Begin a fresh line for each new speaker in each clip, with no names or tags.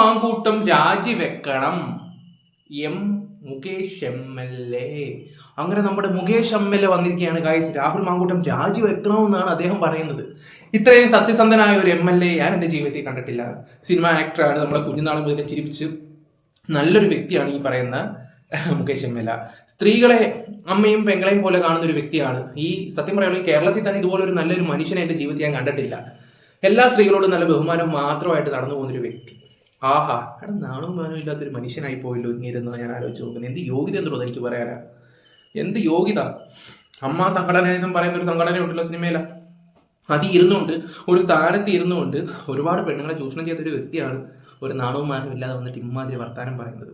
മാങ്കൂട്ടം രാജിവെക്കണം M Mukesh M L A അങ്ങനെ നമ്മുടെ മുകേഷ് എം എൽ എ വന്നിരിക്കുകയാണ് ഗായ്സ് രാഹുൽ മാങ്കൂട്ടം രാജിവെക്കണമെന്നാണ് അദ്ദേഹം പറയുന്നത് ഇത്രയും സത്യസന്ധനായ ഒരു എം എൽ എ ഞാൻ എൻ്റെ ജീവിതത്തിൽ കണ്ടിട്ടില്ല സിനിമ ആക്ടറാണ് നമ്മളെ കുഞ്ഞുനാളും മുതൽ ചിരിപ്പിച്ച് നല്ലൊരു വ്യക്തിയാണ് ഈ പറയുന്ന മുകേഷ് എം എൽ എ സ്ത്രീകളെ അമ്മയും പെങ്ങളെയും പോലെ കാണുന്ന ഒരു വ്യക്തിയാണ് ഈ സത്യം പറയുകയാണെങ്കിൽ കേരളത്തിൽ തന്നെ ഇതുപോലെ ഒരു നല്ലൊരു മനുഷ്യനെ എൻ്റെ ജീവിതത്തിൽ ഞാൻ കണ്ടിട്ടില്ല എല്ലാ സ്ത്രീകളോടും നല്ല ബഹുമാനം മാത്രമായിട്ട് നടന്നു പോകുന്ന ഒരു വ്യക്തി ആഹാ എടാ നാളും മാനും ഇല്ലാത്തൊരു മനുഷ്യനായി പോയല്ലോ ഇങ്ങിരുന്ന് ഞാൻ ആലോചിച്ച് നോക്കുന്നത് എന്ത് യോഗ്യത എന്നുള്ളത് എനിക്ക് പറയാനാ എന്ത് യോഗ്യത അമ്മ സംഘടന എന്നും പറയുന്ന ഒരു സംഘടന ഉണ്ടല്ലോ സിനിമയില അത് ഇരുന്നുകൊണ്ട് ഒരു സ്ഥാനത്ത് ഇരുന്നുകൊണ്ട് ഒരുപാട് പെണ്ണുങ്ങളെ ചൂഷണം ഒരു വ്യക്തിയാണ് ഒരു നാണവും മാനവും ഇല്ലാതെ വന്നിട്ട് ഇമ്മാതിരി വർത്താനം പറയുന്നത്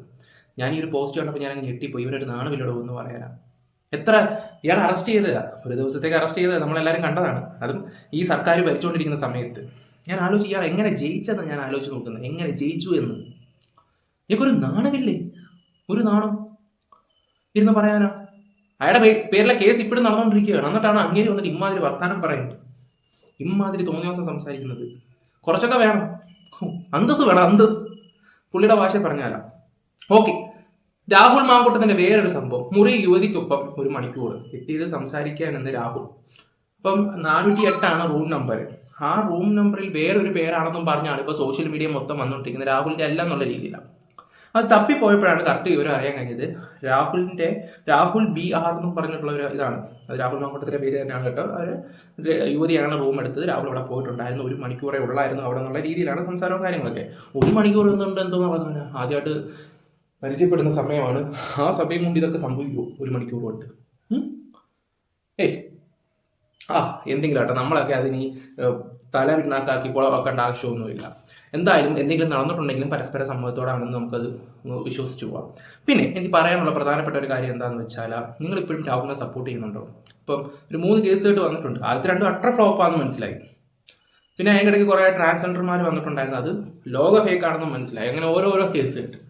ഞാൻ ഈ ഒരു പോസ്റ്റ് കണ്ടപ്പോൾ ഞാൻ അങ്ങ് ഞെട്ടിപ്പോ ഇവരൊരു നാണമില്ലടോ എന്ന് പറയാനാ എത്ര ഇയാൾ അറസ്റ്റ് ചെയ്തതാ ഒരു ദിവസത്തേക്ക് അറസ്റ്റ് ചെയ്തത് നമ്മളെല്ലാവരും കണ്ടതാണ് അതും ഈ സർക്കാർ ഭരിച്ചുകൊണ്ടിരിക്കുന്ന സമയത്ത് ഞാൻ ആലോചിച്ച് ഇയാൾ എങ്ങനെ ജയിച്ചെന്ന് ഞാൻ ആലോചിച്ച് നോക്കുന്നത് എങ്ങനെ ജയിച്ചു എന്ന് എനിക്കൊരു നാണമില്ലേ ഒരു നാണം ഇരുന്ന് പറയാനാ അയാളുടെ പേരിലെ കേസ് ഇപ്പോഴും നടന്നുകൊണ്ടിരിക്കുകയാണ് എന്നിട്ടാണ് അങ്ങനെ വന്നിട്ട് ഇമ്മാതിരി വർത്താനം പറയുന്നത് ഇമ്മാതിരി തോന്നിയ ദിവസം സംസാരിക്കുന്നത് കുറച്ചൊക്കെ വേണം അന്തസ് വേണം അന്തസ് പുള്ളിയുടെ ഭാഷ പറഞ്ഞാലോ ഓക്കെ രാഹുൽ മാങ്കൂട്ടത്തിന്റെ വേറൊരു സംഭവം മുറി യുവതിക്കൊപ്പം ഒരു മണിക്കൂർ എത്തിയത് സംസാരിക്കാൻ എന്ന് രാഹുൽ അപ്പം നാനൂറ്റി എട്ടാണ് റൂം നമ്പർ ആ റൂം നമ്പറിൽ വേറൊരു പേരാണെന്നും പറഞ്ഞാണ് ഇപ്പോൾ സോഷ്യൽ മീഡിയ മൊത്തം വന്നുകൊണ്ടിരിക്കുന്നത് രാഹുലിൻ്റെ അല്ല എന്നുള്ള രീതിയിലാണ് അത് തപ്പിപ്പോയപ്പോഴാണ് കറക്റ്റ് വിവരം അറിയാൻ കഴിഞ്ഞത് രാഹുലിൻ്റെ രാഹുൽ ബി ആർ എന്നും പറഞ്ഞിട്ടുള്ള ഒരു ഇതാണ് അത് രാഹുൽ മാങ്കൂട്ടത്തിൻ്റെ പേര് തന്നെയാണ് കേട്ടോ അവർ യുവതിയാണ് റൂം എടുത്തത് രാഹുൽ അവിടെ പോയിട്ടുണ്ടായിരുന്നു ഒരു മണിക്കൂറേ ഉള്ളായിരുന്നു അവിടെ എന്നുള്ള രീതിയിലാണ് സംസാരവും കാര്യങ്ങളൊക്കെ ഒരു മണിക്കൂർ എന്നുണ്ട് എന്തോ പറഞ്ഞു ആദ്യമായിട്ട് പരിചയപ്പെടുന്ന സമയമാണ് ആ സമയം കൊണ്ട് ഇതൊക്കെ സംഭവിക്കുമോ ഒരു മണിക്കൂർ കൊണ്ട് ഏയ് ആ എന്തെങ്കിലും ആട്ടെ നമ്മളൊക്കെ അതിനി തല പിണ്ണാക്കാക്കി കുളവാക്കേണ്ട ആവശ്യമൊന്നുമില്ല എന്തായാലും എന്തെങ്കിലും നടന്നിട്ടുണ്ടെങ്കിലും പരസ്പര സംഭവത്തോടാണെന്ന് നമുക്കത് വിശ്വസിച്ചു പോവാം പിന്നെ എനിക്ക് പറയാനുള്ള പ്രധാനപ്പെട്ട ഒരു കാര്യം എന്താണെന്ന് വെച്ചാൽ നിങ്ങൾ ഇപ്പോഴും രാഹുലിനെ സപ്പോർട്ട് ചെയ്യുന്നുണ്ടോ ഇപ്പം ഒരു മൂന്ന് കേസുകേട്ട് വന്നിട്ടുണ്ട് ആദ്യത്തെ രണ്ടും ഫ്ലോപ്പ് ഫ്ലോപ്പാണെന്ന് മനസ്സിലായി പിന്നെ ഇടയ്ക്ക് കുറേ ട്രാൻസ്ജെൻഡർമാർ വന്നിട്ടുണ്ടായിരുന്നു അത് ലോക ഫേക്ക് ആണെന്ന് മനസ്സിലായി അങ്ങനെ ഓരോരോ കേസ് കിട്ടും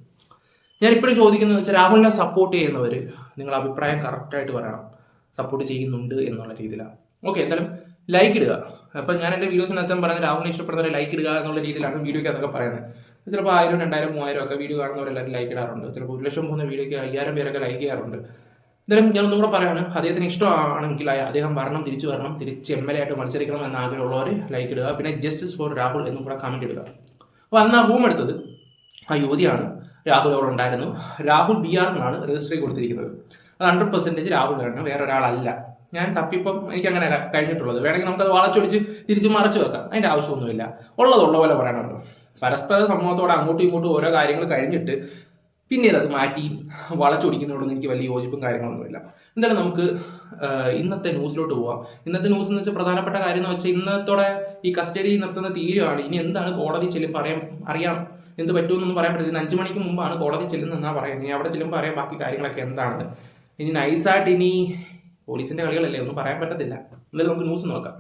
ഞാൻ ഇപ്പോഴും ചോദിക്കുന്നത് വെച്ചാൽ രാഹുലിനെ സപ്പോർട്ട് ചെയ്യുന്നവർ നിങ്ങളുടെ അഭിപ്രായം കറക്റ്റായിട്ട് പറയണം സപ്പോർട്ട് ചെയ്യുന്നുണ്ട് എന്നുള്ള രീതിയിലാണ് ഓക്കെ എന്തായാലും ലൈക്ക് ഇടുക അപ്പോൾ ഞാൻ എൻ്റെ വീഡിയോസിനകത്തും പറയുന്നത് രാഹുലിനെ ഇഷ്ടപ്പെടുന്നവരെ ലൈക്ക് ഇടുക എന്നുള്ള രീതിയിലാണ് വീഡിയോ അതൊക്കെ പറയുന്നത് ചിലപ്പോൾ ആയിരം രണ്ടായിരം മൂവായിരം ഒക്കെ വീഡിയോ കാണുന്നവരെല്ലാവരും ലൈക്ക് ഇടാറുണ്ട് ചിലപ്പോൾ ഒരു ലക്ഷം പോകുന്ന വീഡിയോയ്ക്ക് അയ്യായിരം പേരൊക്കെ ലൈക്ക് ചെയ്യാറുണ്ട് എന്തായാലും ഞാൻ ഒന്നും പറയുകയാണ് അദ്ദേഹത്തിന് ഇഷ്ടമാണെങ്കിൽ അദ്ദേഹം വരണം തിരിച്ചു വരണം തിരിച്ച് എം എൽ എ ആയിട്ട് മത്സരിക്കണം എന്ന ആഗ്രഹമുള്ളവർ ലൈക്ക് ഇടുക പിന്നെ ജസ്റ്റിസ് ഫോർ രാഹുൽ എന്നും കൂടെ കമൻറ്റ് ഇടുക അപ്പോൾ അന്ന് ആ റൂം എടുത്തത് ആ യുവതിയാണ് രാഹുൽ അവിടെ ഉണ്ടായിരുന്നു രാഹുൽ ബി ആർ എന്നാണ് രജിസ്റ്ററി കൊടുത്തിരിക്കുന്നത് അത് ഹൺഡ്രഡ് പെർസെൻറ്റേജ് രാഹുൽ ആണ് വേറെ ഒരാളല്ല ഞാൻ തപ്പിപ്പം എനിക്ക് അങ്ങനെ കഴിഞ്ഞിട്ടുള്ളത് വേണമെങ്കിൽ നമുക്കത് വളച്ചൊടിച്ച് തിരിച്ച് മറച്ചു വെക്കാം അതിന്റെ ആവശ്യമൊന്നുമില്ല ഉള്ളതുള്ള പോലെ പറയണമല്ലോ പരസ്പര സമൂഹത്തോടെ അങ്ങോട്ടും ഇങ്ങോട്ടും ഓരോ കാര്യങ്ങൾ കഴിഞ്ഞിട്ട് പിന്നീട് അത് മാറ്റി വളച്ചൊടിക്കുന്നതോടൊന്നും എനിക്ക് വലിയ യോജിപ്പും കാര്യങ്ങളൊന്നുമില്ല എന്തായാലും നമുക്ക് ഇന്നത്തെ ന്യൂസിലോട്ട് പോവാം ഇന്നത്തെ ന്യൂസ് എന്ന് വെച്ചാൽ പ്രധാനപ്പെട്ട കാര്യം എന്ന് വെച്ചാൽ ഇന്നത്തോടെ ഈ കസ്റ്റഡി നിർത്തുന്ന തീരുവാണ് ഇനി എന്താണ് കോടതി ചെല്ലും പറയാം അറിയാം എന്ത് പറ്റുമെന്നൊന്നും പറയാൻ പറ്റില്ല അഞ്ചു മണിക്ക് മുമ്പാണ് കോടതി ചെല്ലുന്നതെന്നാണ് പറയുന്നത് ഇനി അവിടെ ചെല്ലുമ്പോൾ പറയാം ബാക്കി കാര്യങ്ങളൊക്കെ എന്താണ് ഇനി നൈസായിട്ട് ഇനി പോലീസിന്റെ കളികളല്ലേ ഒന്നും പറയാൻ പറ്റത്തില്ല എന്നാലും നമുക്ക് ന്യൂസ് നോക്കാം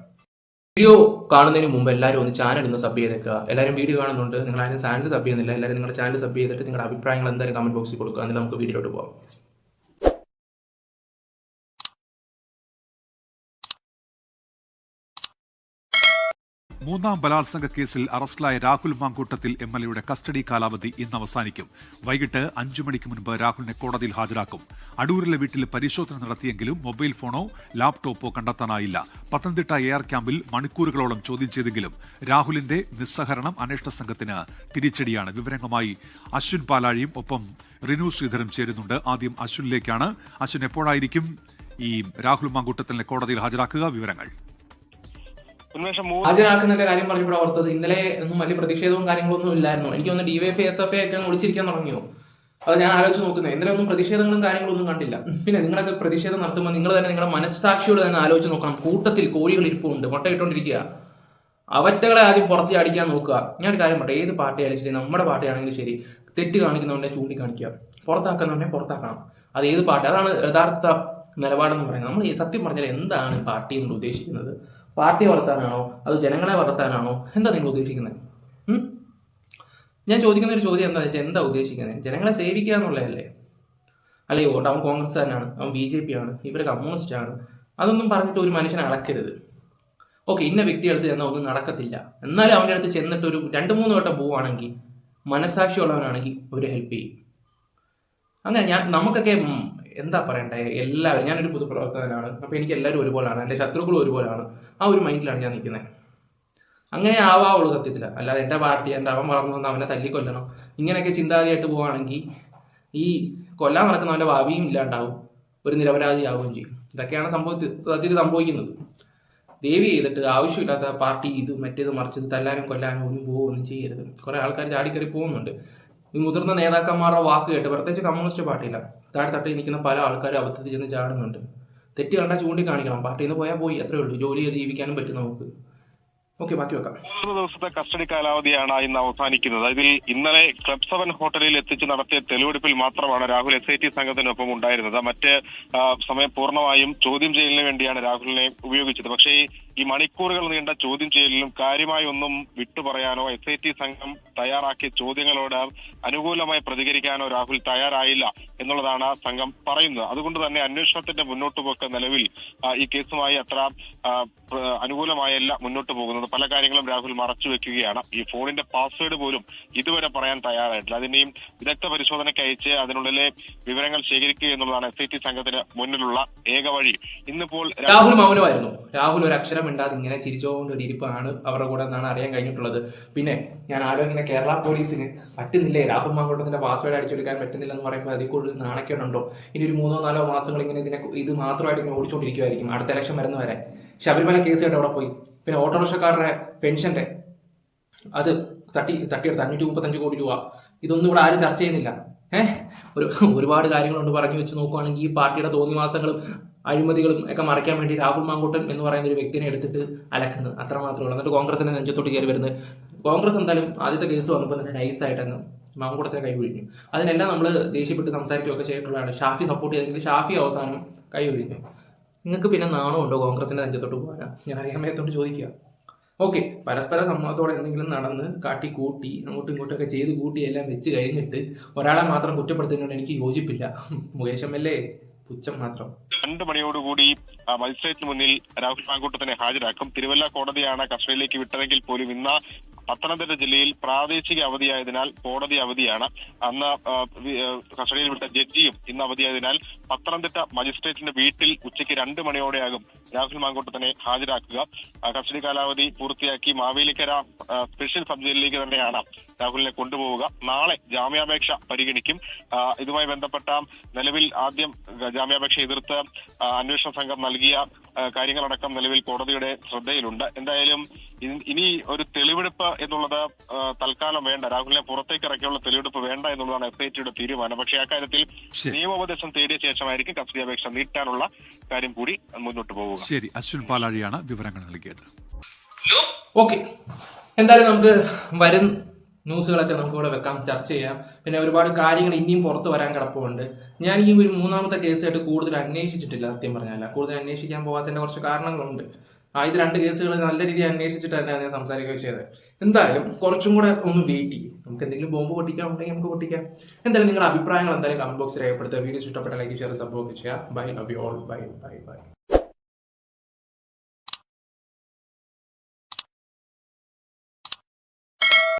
വീഡിയോ കാണുന്നതിന് മുമ്പ് എല്ലാവരും ഒന്ന് ചാനൽ ഒന്ന് സബ് ചെയ്തേക്കുക എല്ലാവരും വീഡിയോ കാണുന്നുണ്ട് നിങ്ങൾ ആരും ചാനൽ സബ് ചെയ്യുന്നില്ല എല്ലാവരും നിങ്ങളുടെ ചാനൽ സബ് ചെയ്തിട്ട് നിങ്ങളുടെ അഭിപ്രായങ്ങൾ എന്തായാലും കമന്റ് ബോക്സിൽ കൊടുക്കുക എന്നിട്ട് നമുക്ക് വീഡിയോയിലോട്ട് പോകാം
മൂന്നാം ബലാത്സംഗ കേസിൽ അറസ്റ്റിലായ രാഹുൽ മാങ്കൂട്ടത്തിൽ എം എൽ എയുടെ കസ്റ്റഡി കാലാവധി ഇന്ന് അവസാനിക്കും വൈകിട്ട് അഞ്ചു മണിക്ക് മുൻപ് രാഹുലിനെ കോടതിയിൽ ഹാജരാക്കും അടൂരിലെ വീട്ടിൽ പരിശോധന നടത്തിയെങ്കിലും മൊബൈൽ ഫോണോ ലാപ്ടോപ്പോ കണ്ടെത്താനായില്ല പത്തനംതിട്ട എയർ ആർ ക്യാമ്പിൽ മണിക്കൂറുകളോളം ചോദ്യം ചെയ്തെങ്കിലും രാഹുലിന്റെ നിസ്സഹരണം അന്വേഷണ സംഘത്തിന് തിരിച്ചടിയാണ് വിവരങ്ങളുമായി അശ്വിൻ പാലാഴിയും ഒപ്പം റിനു ശ്രീധരും ചേരുന്നുണ്ട് ആദ്യം അശ്വിനിലേക്കാണ് അശ്വിൻ എപ്പോഴായിരിക്കും ഈ രാഹുൽ മാങ്കൂട്ടത്തിനെ കോടതിയിൽ ഹാജരാക്കുക വിവരങ്ങൾ
ഹാജരാക്കുന്നതിന്റെ കാര്യം പറഞ്ഞപ്പോൾ ഓർത്തത് ഇന്നലെ ഒന്നും വലിയ പ്രതിഷേധവും കാര്യങ്ങളൊന്നും ഇല്ലായിരുന്നു എനിക്ക് ഒന്ന് ഡിവൈഫ് എസ് എഫ് ഒക്കെ ഒളിച്ചിരിക്കാൻ തുടങ്ങിയോ അത് ഞാൻ ആലോചിച്ച് നോക്കുന്നത് ഇന്നലെ ഒന്നും പ്രതിഷേധങ്ങളും കാര്യങ്ങളൊന്നും കണ്ടില്ല പിന്നെ നിങ്ങളൊക്കെ പ്രതിഷേധം നടത്തുമ്പോൾ നിങ്ങൾ തന്നെ നിങ്ങളുടെ മനസ്സാക്ഷിയോട് തന്നെ ആലോചിച്ച് നോക്കണം കൂട്ടത്തിൽ കോഴികൾ ഇരിപ്പുണ്ട് മുട്ടയിട്ടോണ്ടിരിക്കുക അവറ്റകളെ ആദ്യം പുറത്ത് അടിക്കാൻ നോക്കുക ഞാൻ ഒരു കാര്യം പറയട്ടെ ഏത് പാർട്ടിയായാലും ശരി നമ്മുടെ പാർട്ടിയാണെങ്കിലും ശരി തെറ്റ് കാണിക്കുന്നവരെ ചൂണ്ടിക്കാണിക്കുക പുറത്താക്കുന്നവരെ പുറത്താക്കണം അത് ഏത് പാർട്ടി അതാണ് യഥാർത്ഥ നിലപാടെന്ന് പറയുന്നത് നമ്മൾ സത്യം പറഞ്ഞാൽ എന്താണ് പാർട്ടി കൊണ്ട് ഉദ്ദേശിക്കുന്നത് പാർട്ടി വളർത്താനാണോ അത് ജനങ്ങളെ വളർത്താനാണോ എന്താ നിങ്ങൾ ഉദ്ദേശിക്കുന്നത് ഞാൻ ചോദിക്കുന്ന ഒരു ചോദ്യം എന്താണെന്ന് വെച്ചാൽ എന്താ ഉദ്ദേശിക്കുന്നത് ജനങ്ങളെ സേവിക്കുക എന്നുള്ളതല്ലേ അല്ലെങ്കിൽ വോട്ട് അവൻ തന്നെയാണ് അവൻ ബി ജെ പി ആണ് ഇവർ കമ്മ്യൂണിസ്റ്റ് ആണ് അതൊന്നും പറഞ്ഞിട്ട് ഒരു മനുഷ്യനെ അളക്കരുത് ഓക്കെ ഇന്ന വ്യക്തി അടുത്ത് ചെന്നാൽ ഒന്നും നടക്കത്തില്ല എന്നാലും അവൻ്റെ അടുത്ത് ചെന്നിട്ട് ഒരു രണ്ട് മൂന്ന് വട്ടം പോവുകയാണെങ്കിൽ മനസാക്ഷിയുള്ളവനാണെങ്കിൽ അവർ ഹെൽപ്പ് ചെയ്യും അങ്ങനെ ഞാൻ നമുക്കൊക്കെ എന്താ പറയണ്ടേ എല്ലാവരും ഞാനൊരു പൊതുപ്രവർത്തകനാണ് അപ്പോൾ എനിക്ക് എല്ലാവരും ഒരുപോലെയാണ് എൻ്റെ ശത്രുക്കളും ഒരുപോലെയാണ് ആ ഒരു മൈൻഡിലാണ് ഞാൻ നിൽക്കുന്നത് അങ്ങനെ ആവാവുള്ളൂ സത്യത്തിൽ അല്ലാതെ എൻ്റെ പാർട്ടി എൻ്റെ അവൻ വളർന്നു വന്ന് അവനെ തല്ലിക്കൊല്ലണം ഇങ്ങനെയൊക്കെ ചിന്താഗതിയായിട്ട് പോവുകയാണെങ്കിൽ ഈ കൊല്ലാൻ നടക്കുന്നവൻ്റെ ഭാവിയും ഇല്ലാണ്ടാവും ഒരു ആവുകയും ചെയ്യും ഇതൊക്കെയാണ് സംഭവത്തിൽ സത്യത്തിൽ സംഭവിക്കുന്നത് ദേവി ചെയ്തിട്ട് ആവശ്യമില്ലാത്ത പാർട്ടി ഇത് മറ്റേത് മറിച്ചത് തല്ലാനും കൊല്ലാനും ഒന്നും പോകുമൊന്നും ചെയ്യരുത് കുറേ ആൾക്കാർ ചാടിക്കറി പോകുന്നുണ്ട് ഈ മുതിർന്ന നേതാക്കന്മാരുടെ വാക്ക് കേട്ട് പ്രത്യേകിച്ച് കമ്മ്യൂണിസ്റ്റ് പാർട്ടിയില്ല താഴെ തട്ടി നിൽക്കുന്ന പല ആൾക്കാരും അബദ്ധത്തിൽ ചെന്ന് ചാടുന്നുണ്ട് തെറ്റ് കണ്ടാൽ ചൂണ്ടിക്കാണിക്കണം പാർട്ടിയിൽ നിന്ന് പോയാൽ പോയി അത്രേ ഉള്ളൂ ജോലി ജീവിക്കാനും പറ്റും നമുക്ക് ബാക്കി
മൂന്ന് ദിവസത്തെ കസ്റ്റഡി കാലാവധിയാണ് ഇന്ന് അവസാനിക്കുന്നത് അതിൽ ഇന്നലെ ക്ലബ് സെവൻ ഹോട്ടലിൽ എത്തിച്ച് നടത്തിയ തെളിവെടുപ്പിൽ മാത്രമാണ് രാഹുൽ എസ് ഐ ടി സംഘത്തിനൊപ്പം ഉണ്ടായിരുന്നത് മറ്റ് സമയം പൂർണ്ണമായും ചോദ്യം ചെയ്യലിന് വേണ്ടിയാണ് രാഹുലിനെ ഉപയോഗിച്ചത് പക്ഷേ ഈ ഈ മണിക്കൂറുകൾ നീണ്ട ചോദ്യം ചെയ്യലിലും കാര്യമായി ഒന്നും വിട്ടുപറയാനോ എസ് ഐ ടി സംഘം തയ്യാറാക്കിയ ചോദ്യങ്ങളോട് അനുകൂലമായി പ്രതികരിക്കാനോ രാഹുൽ തയ്യാറായില്ല എന്നുള്ളതാണ് സംഘം പറയുന്നത് അതുകൊണ്ട് തന്നെ അന്വേഷണത്തിന്റെ മുന്നോട്ട് പോക്ക് നിലവിൽ ഈ കേസുമായി അത്ര അനുകൂലമായല്ല മുന്നോട്ട് പോകുന്നത് പല കാര്യങ്ങളും രാഹുൽ മറച്ചു വെക്കുകയാണ് ഈ ഫോണിന്റെ പാസ്വേഡ് പോലും ഇതുവരെ പറയാൻ തയ്യാറായിട്ടില്ല അതിനെയും വിദഗ്ധ പരിശോധനയ്ക്ക് അയച്ച് അതിനുള്ളിലെ വിവരങ്ങൾ ശേഖരിക്കുക എന്നുള്ളതാണ് എസ് ഐ ടി സംഘത്തിന് മുന്നിലുള്ള ഏക വഴി ഇന്നിപ്പോൾ
രാഹുൽ രാഹുൽ ഒരു അക്ഷരം മിണ്ടാതെ ഇങ്ങനെ ചിരിച്ചുകൊണ്ട് ഒരു ഇരിപ്പാണ് അവരുടെ കൂടെ എന്നാണ് അറിയാൻ കഴിഞ്ഞിട്ടുള്ളത് പിന്നെ ഞാൻ ആരോ ഇങ്ങനെ കേരള പോലീസിന് പറ്റുന്നില്ലേ രാഹുൽ മാങ്കോട്ടത്തിന്റെ പാസ്വേഡ് അടിച്ചെടുക്കാൻ പറ്റുന്നില്ല എന്ന് പറയുമ്പോൾ അതിൽ കൂടുതൽ നാണക്കേടുണ്ടോ ഇനി ഒരു മൂന്നോ നാലോ മാസങ്ങൾ ഇങ്ങനെ ഇതിനെ ഇത് മാത്രമായിട്ട് ഇങ്ങനെ ഓടിച്ചുകൊണ്ടിരിക്കുമായിരിക്കും അടുത്ത ഇലക്ഷൻ വരുന്ന വരെ ശബരിമല കേട്ട് അവിടെ പോയി പിന്നെ ഓട്ടോറിക്ഷക്കാരുടെ പെൻഷന്റെ അത് തട്ടി തട്ടിയെടുത്ത് അഞ്ഞൂറ്റി മുപ്പത്തഞ്ച് കോടി രൂപ ഇതൊന്നും ഇവിടെ ആരും ചർച്ച ചെയ്യുന്നില്ല ഏഹ് ഒരു ഒരുപാട് കാര്യങ്ങളുണ്ട് പറഞ്ഞു വെച്ച് നോക്കുവാണെങ്കിൽ ഈ പാർട്ടിയുടെ തോന്നി മാസങ്ങളും അഴിമതികളും ഒക്കെ മറയ്ക്കാൻ വേണ്ടി രാഹുൽ മാങ്കൂട്ടൻ എന്ന് പറയുന്ന ഒരു വ്യക്തിനെ എടുത്തിട്ട് അലക്കുന്നത് അത്രമാത്രമേ ഉള്ളൂ എന്നിട്ട് കോൺഗ്രസിനെ നെഞ്ചത്തോട്ട് കയറി വരുന്നത് കോൺഗ്രസ് എന്തായാലും ആദ്യത്തെ കേസ് വന്നപ്പോൾ തന്നെ നൈസായിട്ട് അങ്ങ് മാങ്കൂട്ടത്തെ കൈ ഒഴിഞ്ഞു അതിനെല്ലാം നമ്മൾ ദേഷ്യപ്പെട്ട് സംസാരിക്കുകയൊക്കെ ചെയ്തിട്ടുള്ളതാണ് ഷാഫി സപ്പോർട്ട് ചെയ്തെങ്കിൽ ഷാഫി അവസാനം കൈ ഒഴിഞ്ഞു നിങ്ങൾക്ക് പിന്നെ നാണമുണ്ടോ കോൺഗ്രസിൻ്റെ നെഞ്ചത്തോട്ട് പോകാനാ ഞാൻ അറിയാൻ മേത്തോട്ട് ചോദിക്കുക ഓക്കെ പരസ്പര സമ്മതത്തോടെ എന്തെങ്കിലും നടന്ന് കാട്ടി കൂട്ടി അങ്ങോട്ടും ഇങ്ങോട്ടൊക്കെ ചെയ്ത് കൂട്ടി എല്ലാം വെച്ച് കഴിഞ്ഞിട്ട് ഒരാളെ മാത്രം കുറ്റപ്പെടുത്തുന്നതിനോട് എനിക്ക് യോജിപ്പില്ല മുകേഷ് എം എൽ എ പുച്ഛം മാത്രം
രണ്ട് മണിയോടുകൂടി മജിസ്ട്രേറ്റിന് മുന്നിൽ രാഹുൽ മാങ്കൂട്ടത്തിനെ ഹാജരാക്കും തിരുവല്ല കോടതിയാണ് കസ്റ്റഡിയിലേക്ക് വിട്ടതെങ്കിൽ പോലും ഇന്ന് പത്തനംതിട്ട ജില്ലയിൽ പ്രാദേശിക അവധിയായതിനാൽ കോടതി അവധിയാണ് അന്ന് കസ്റ്റഡിയിൽ വിട്ട ജഡ്ജിയും ഇന്ന് അവധിയായതിനാൽ പത്തനംതിട്ട മജിസ്ട്രേറ്റിന്റെ വീട്ടിൽ ഉച്ചയ്ക്ക് രണ്ട് മണിയോടെയാകും രാഹുൽ മാങ്കോട്ടത്തിനെ ഹാജരാക്കുക കസ്റ്റഡി കാലാവധി പൂർത്തിയാക്കി മാവേലിക്കര സ്പെഷ്യൽ സബ് ജയിലിലേക്ക് തന്നെയാണ് രാഹുലിനെ കൊണ്ടുപോവുക നാളെ ജാമ്യാപേക്ഷ പരിഗണിക്കും ഇതുമായി ബന്ധപ്പെട്ട നിലവിൽ ആദ്യം ജാമ്യാപേക്ഷ എതിർത്ത് അന്വേഷണ സംഘം നൽകിയ കാര്യങ്ങളടക്കം നിലവിൽ കോടതിയുടെ ശ്രദ്ധയിലുണ്ട് എന്തായാലും ഇനി ഒരു തെളിവെടുപ്പ് എന്നുള്ളത് തൽക്കാലം വേണ്ട രാഹുലിനെ പുറത്തേക്ക് ഇറക്കിയുള്ള തെളിവെടുപ്പ് വേണ്ട എന്നുള്ളതാണ് എസ് ഐ ടിയുടെ തീരുമാനം പക്ഷേ അക്കാര്യത്തിൽ നിയമോപദേശം തേടിയ ശേഷമായിരിക്കും കസ്റ്റഡി അപേക്ഷ നീട്ടാനുള്ള കാര്യം കൂടി മുന്നോട്ട് പോവുക
ശരി അശ്വിൻ പാലാഴിയാണ് വിവരങ്ങൾ നൽകിയത്
ഓക്കെ എന്തായാലും നമുക്ക് വരും ന്യൂസുകളൊക്കെ നമുക്ക് ഇവിടെ വെക്കാം ചർച്ച ചെയ്യാം പിന്നെ ഒരുപാട് കാര്യങ്ങൾ ഇനിയും പുറത്തു വരാൻ കിടപ്പുണ്ട് ഞാൻ ഈ ഒരു മൂന്നാമത്തെ കേസായിട്ട് കൂടുതൽ അന്വേഷിച്ചിട്ടില്ല സത്യം പറഞ്ഞാൽ കൂടുതൽ അന്വേഷിക്കാൻ പോകാത്തതിന്റെ കുറച്ച് കാരണങ്ങളുണ്ട് ആ ഇത് രണ്ട് കേസുകൾ നല്ല രീതിയിൽ അന്വേഷിച്ചിട്ട് തന്നെയാണ് ഞാൻ സംസാരിക്കുകയും ചെയ്തത് എന്തായാലും കുറച്ചും കൂടെ ഒന്ന് വെയിറ്റ് ചെയ്യും നമുക്ക് എന്തെങ്കിലും ബോംബ് പൊട്ടിക്കാൻ ഉണ്ടെങ്കിൽ നമുക്ക് പൊട്ടിക്കാം എന്തായാലും നിങ്ങളുടെ അഭിപ്രായങ്ങൾ എന്തായാലും കമന്റ് ബോക്സിൽ രേഖപ്പെടുത്തുക വീഡിയോ ഇഷ്ടപ്പെട്ട ലൈക്ക് ഷെയർ സംഭവം ചെയ്യുക bye love you all bye bye by